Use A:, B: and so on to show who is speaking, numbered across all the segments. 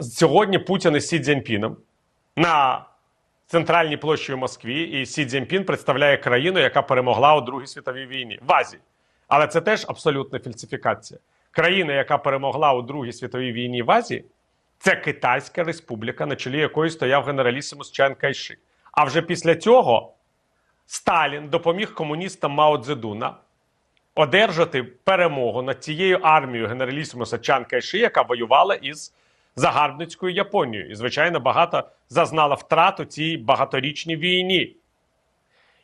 A: сьогодні Путін із Сі Цзіньпіном на центральній площі в Москві, і Сі Цзіньпін представляє країну, яка перемогла у Другій світовій війні в Азії. Але це теж абсолютна фальсифікація. Країна, яка перемогла у Другій світовій війні в Азії, це Китайська республіка, на чолі якої стояв генералісимус Чан Кайши. А вже після цього Сталін допоміг комуністам Мао Цзедуна одержати перемогу над цією армією генералісимуса Чан Кайши, яка воювала із загарбницькою Японією. І, звичайно, багато зазнала втрат у цій багаторічній війні.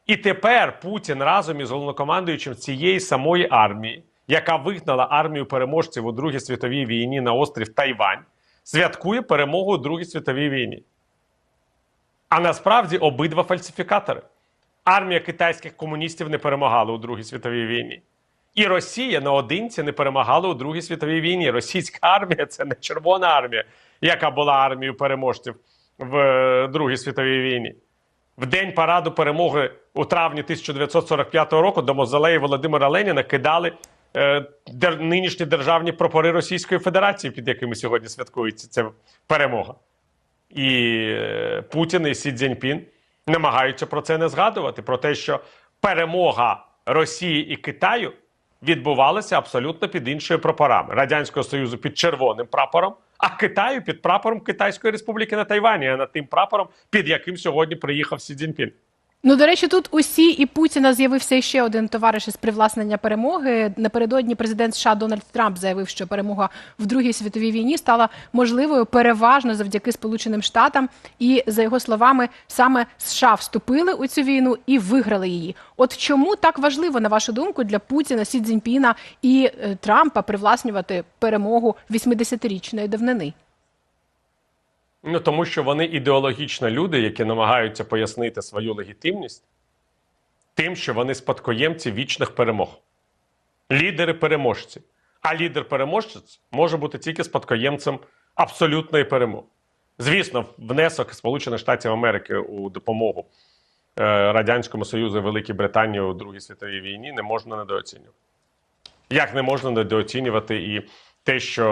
A: І тепер Путін разом із головнокомандуючим цієї самої армії, яка вигнала армію переможців у Другій світовій війні на острів Тайвань, святкує перемогу у Другій світовій війні. А насправді обидва фальсифікатори. Армія китайських комуністів не перемагала у Другій світовій війні. І Росія наодинці не перемагала у Другій світовій війні. Російська армія це не Червона армія, яка була армією переможців в е, Другій світовій війні. В день параду перемоги у травні 1945 року до мавзолею Володимира Леніна кидали е, нинішні державні прапори Російської Федерації, під якими сьогодні святкується ця перемога. І е, Путін і Сі Цзіньпін намагаються про це не згадувати: про те, що перемога Росії і Китаю відбувалася абсолютно під іншими прапорами Радянського Союзу під червоним прапором, а Китаю під прапором Китайської Республіки на Тайвані, а над тим прапором, під яким сьогодні приїхав Сі Цзіньпін.
B: Ну, до речі, тут усі і Путіна з'явився ще один товариш із привласнення перемоги. Напередодні президент США Дональд Трамп заявив, що перемога в Другій світовій війні стала можливою переважно завдяки Сполученим Штатам. І за його словами, саме США вступили у цю війну і виграли її. От чому так важливо, на вашу думку, для Путіна, Сі Цзіньпіна і е, Трампа привласнювати перемогу 80-річної давнини?
A: Ну тому що вони ідеологічно люди, які намагаються пояснити свою легітимність тим, що вони спадкоємці вічних перемог, лідери переможці. А лідер переможець може бути тільки спадкоємцем абсолютної перемоги. Звісно, внесок Сполучених Штатів Америки у допомогу е, Радянському Союзу і Великій Британії у Другій світовій війні не можна недооцінювати. Як не можна недооцінювати і те, що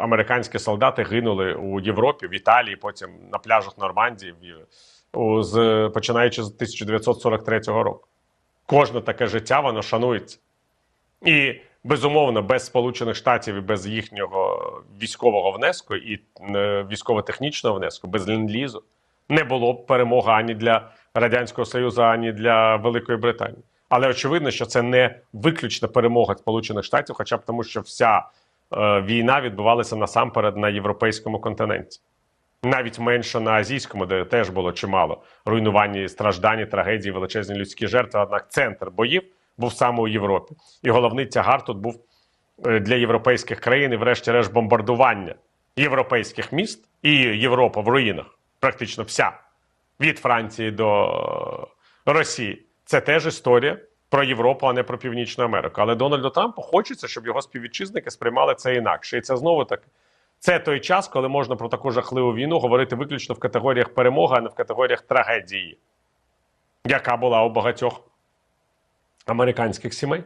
A: американські солдати гинули у Європі, в Італії, потім на пляжах Нормандії, з, починаючи з 1943 року. Кожне таке життя воно шанується. І безумовно, без Сполучених Штатів і без їхнього військового внеску і е, військово-технічного внеску, без ленд-лізу, не було б перемоги ані для Радянського Союзу, ані для Великої Британії. Але очевидно, що це не виключна перемога Сполучених Штатів, хоча б тому, що вся війна відбувалася насамперед на європейському континенті. Навіть менше на азійському, де теж було чимало руйнувань, страждань, трагедії, величезні людські жертви. Однак центр боїв був саме у Європі. І головний тягар тут був е, для європейських країн, і врешті-решт, бомбардування європейських міст і Європа в руїнах, практично вся від Франції до е, Росії. Це теж історія про Європу, а не про Північну Америку. Але Дональду Трампу хочеться, щоб його співвітчизники сприймали це інакше. І це знову таки. Це той час, коли можна про таку жахливу війну говорити виключно в категоріях перемоги, а не в категоріях трагедії, яка була у багатьох американських сімей,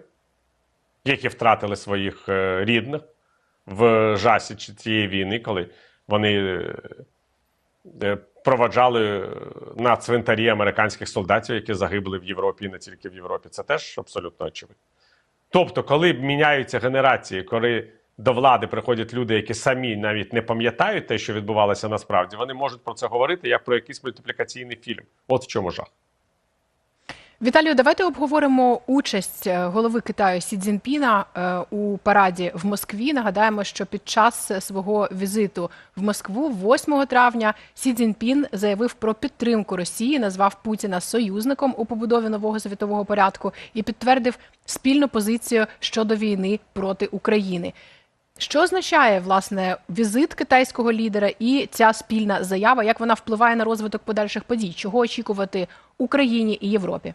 A: які втратили своїх е, рідних в жасі цієї війни, коли вони е, е, проваджали е, на цвинтарі американських солдатів, які загибли в Європі і не тільки в Європі. Це теж абсолютно очевидно. Тобто, коли міняються генерації, коли до влади приходять люди, які самі навіть не пам'ятають те, що відбувалося насправді, вони можуть про це говорити як про якийсь мультиплікаційний фільм. От в чому жах.
B: Віталію, давайте обговоримо участь е, голови Китаю Сі Цзіньпіна е, у параді в Москві. Нагадаємо, що під час свого візиту в Москву 8 травня Сі Цзіньпін заявив про підтримку Росії, назвав Путіна союзником у побудові нового світового порядку і підтвердив спільну позицію щодо війни проти України. Що означає власне візит китайського лідера і ця спільна заява? Як вона впливає на розвиток подальших подій? Чого очікувати Україні і Європі?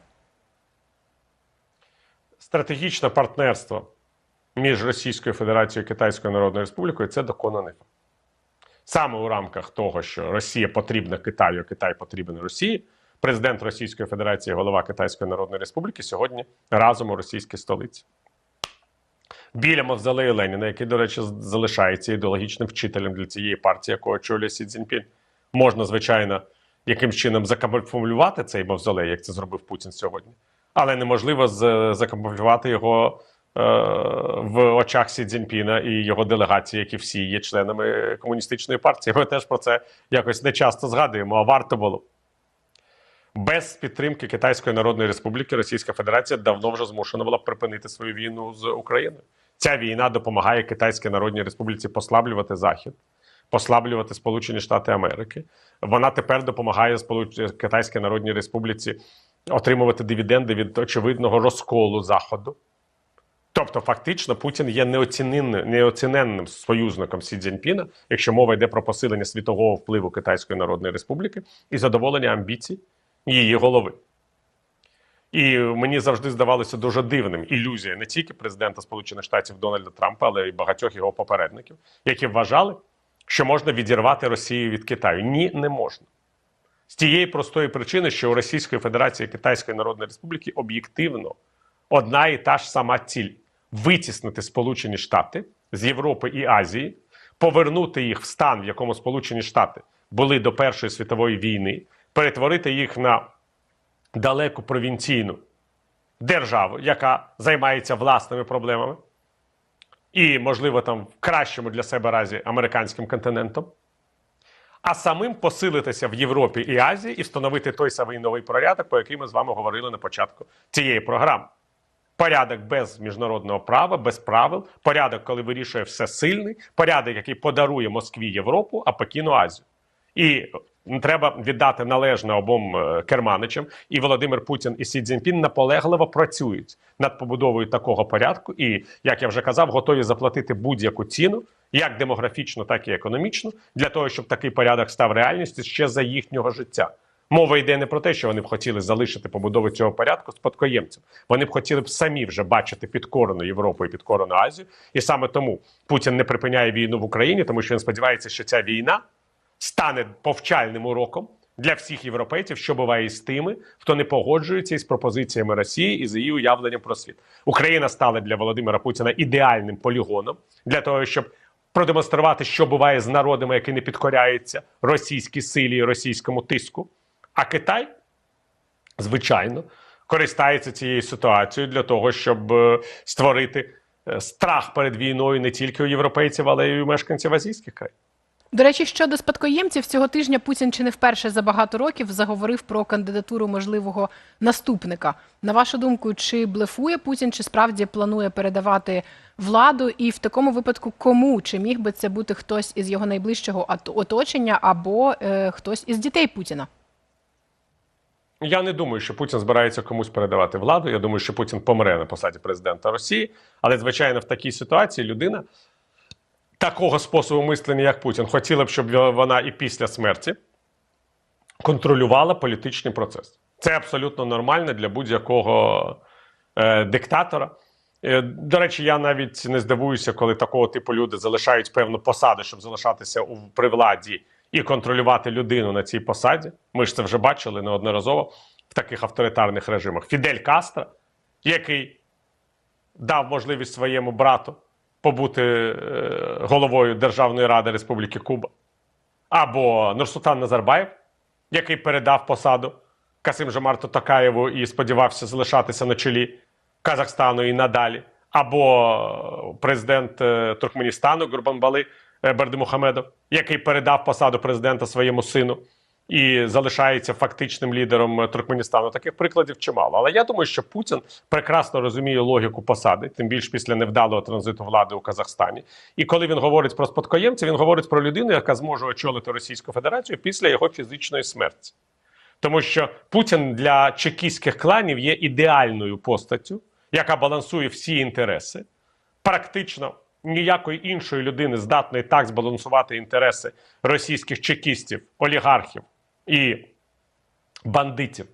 A: Стратегічне партнерство між Російською Федерацією і Китайською Народною Республікою це доконаний факт. Саме у рамках того, що Росія потрібна Китаю, Китай потрібен Росії. Президент Російської Федерації, голова Китайської Народної Республіки сьогодні разом у російській столиці. біля мавзолею Леніна, який, до речі, залишається ідеологічним вчителем для цієї партії, яку очолює Сі Цзіньпінь. Можна, звичайно, якимсь чином закамуфлювати цей мавзолей, як це зробив Путін сьогодні. Але неможливо закамуфлювати його е, в очах Сі Цзіньпіна і його делегації, які всі є членами комуністичної партії. Ми теж про це якось не часто згадуємо, а варто було. Без підтримки Китайської Народної Республіки Російська Федерація давно вже змушена була припинити свою війну з Україною. Ця війна допомагає Китайській Народній Республіці послаблювати Захід, послаблювати Сполучені Штати Америки. Вона тепер допомагає. Китайській Народній Республіці отримувати дивіденди від очевидного розколу Заходу. Тобто, фактично, Путін є неоціненним, союзником Сі Цзіньпіна, якщо мова йде про посилення світового впливу Китайської Народної Республіки і задоволення амбіцій її голови. І мені завжди здавалося дуже дивним ілюзія не тільки президента Сполучених Штатів Дональда Трампа, але й багатьох його попередників, які вважали, що можна відірвати Росію від Китаю. Ні, не можна. З тієї простої причини, що у Російської Федерації Китайської Народної Республіки об'єктивно одна і та ж сама ціль витіснити Сполучені Штати з Європи і Азії, повернути їх в стан, в якому Сполучені Штати були до Першої світової війни, перетворити їх на далеку провінційну державу, яка займається власними проблемами, і, можливо, там в кращому для себе разі американським континентом, а самим посилитися в Європі і Азії і встановити той самий новий порядок, про який ми з вами говорили на початку цієї програми. Порядок без міжнародного права, без правил, порядок, коли вирішує все сильний, порядок, який подарує Москві Європу, а Пекіну Азію. І треба віддати належне обом е, керманичам. І Володимир Путін і Сі Цзіньпін наполегливо працюють над побудовою такого порядку. І як я вже казав, готові заплатити будь-яку ціну, як демографічну, так і економічну, для того, щоб такий порядок став реальністю ще за їхнього життя. Мова йде не про те, що вони б хотіли залишити побудову цього порядку спадкоємцям. Вони б хотіли б самі вже бачити підкорену Європу і підкорену Азію. І саме тому Путін не припиняє війну в Україні, тому що він сподівається, що ця війна стане повчальним уроком для всіх європейців, що буває із тими, хто не погоджується із пропозиціями Росії і з її уявленням про світ. Україна стала для Володимира Путіна ідеальним полігоном для того, щоб продемонструвати, що буває з народами, які не підкоряються російській силі і російському тиску. А Китай, звичайно, користається цією ситуацією для того, щоб е, створити е, страх перед війною не тільки у європейців, але й у мешканців азійських країн.
B: До речі, щодо спадкоємців, цього тижня Путін чи не вперше за багато років заговорив про кандидатуру можливого наступника. На вашу думку, чи блефує Путін, чи справді планує передавати владу? І в такому випадку кому? Чи міг би це бути хтось із його найближчого оточення або е, хтось із дітей Путіна?
A: Я не думаю, що Путін збирається комусь передавати владу. Я думаю, що Путін помре на посаді президента Росії. Але, звичайно, в такій ситуації людина такого способу мислення, як Путін, хотіла б, щоб вона і після смерті контролювала політичний процес. Це абсолютно нормально для будь-якого е, диктатора. Е, До речі, я навіть не здивуюся, коли такого типу люди залишають певну посаду, щоб залишатися у при владі і контролювати людину на цій посаді. Ми ж це вже бачили неодноразово в таких авторитарних режимах. Фідель Кастро, який дав можливість своєму брату побути е, головою Державної ради Республіки Куба, або Нурсултан Назарбаєв, який передав посаду Касим Жомарту Такаєву і сподівався залишатися на чолі Казахстану і надалі, або президент е, Туркменістану Гурбанбали е, Бердимухамедов, який передав посаду президента своєму сину і залишається фактичним лідером Туркменістану. Таких прикладів чимало. Але я думаю, що Путін прекрасно розуміє логіку посади, тим більше після невдалого транзиту влади у Казахстані. І коли він говорить про спадкоємця, він говорить про людину, яка зможе очолити Російську Федерацію після його фізичної смерті. Тому що Путін для чекістських кланів є ідеальною постаттю, яка балансує всі інтереси. Практично ніякої іншої людини здатної так збалансувати інтереси російських чекістів, олігархів і бандитів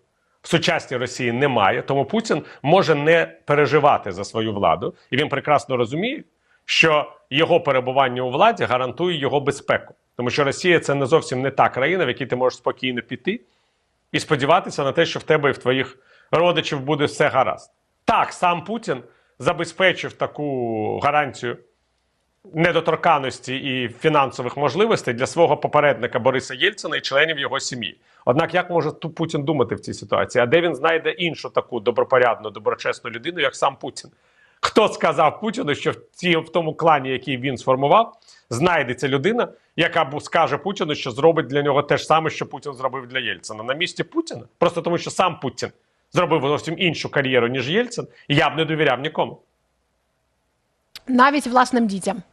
A: в сучасній Росії немає. Тому Путін може не переживати за свою владу, і він прекрасно розуміє, що його перебування у владі гарантує його безпеку. Тому що Росія це не зовсім не та країна, в якій ти можеш спокійно піти і сподіватися на те, що в тебе і в твоїх родичів буде все гаразд. Так, сам Путін забезпечив таку гарантію недоторканості і фінансових можливостей для свого попередника Бориса Єльцина і членів його сім'ї. Однак, як може Путін думати в цій ситуації? А де він знайде іншу таку добропорядну, доброчесну людину, як сам Путін? Хто сказав Путіну, що в, ці, в тому клані, який він сформував, знайдеться людина, яка скаже Путіну, що зробить для нього те ж саме, що Путін зробив для Єльцина на місці Путіна? Просто тому, що сам Путін зробив зовсім іншу кар'єру, ніж Єльцин, і я б не довіряв нікому.
B: Навіть власним дітям.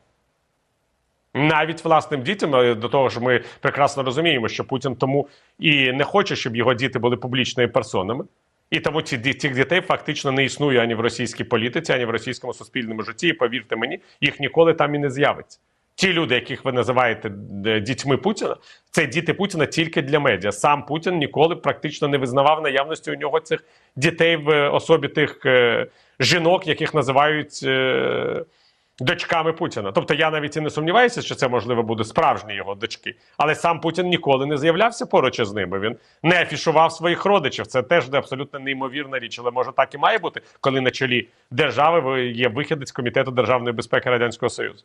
A: Навіть власним дітям е, до того ж, ми прекрасно розуміємо, що Путін тому і не хоче, щоб його діти були публічними персонами. І тому ці цих дітей фактично не існує ані в російській політиці, ані в російському суспільному житті. І повірте мені, їх ніколи там і не з'явиться. Ті люди, яких ви називаєте е, дітьми Путіна, це діти Путіна тільки для медіа. Сам Путін ніколи практично не визнавав наявності у нього цих дітей в особі тих е, жінок, яких називають. Е, дочками Путіна. Тобто я навіть і не сумніваюся, що це можливо буде справжні його дочки. Але сам Путін ніколи не з'являвся поруч із ними. Він не афішував своїх родичів. Це теж абсолютно неймовірна річ. Але може так і має бути, коли на чолі держави ви- є вихідець комітету державної безпеки радянського союзу.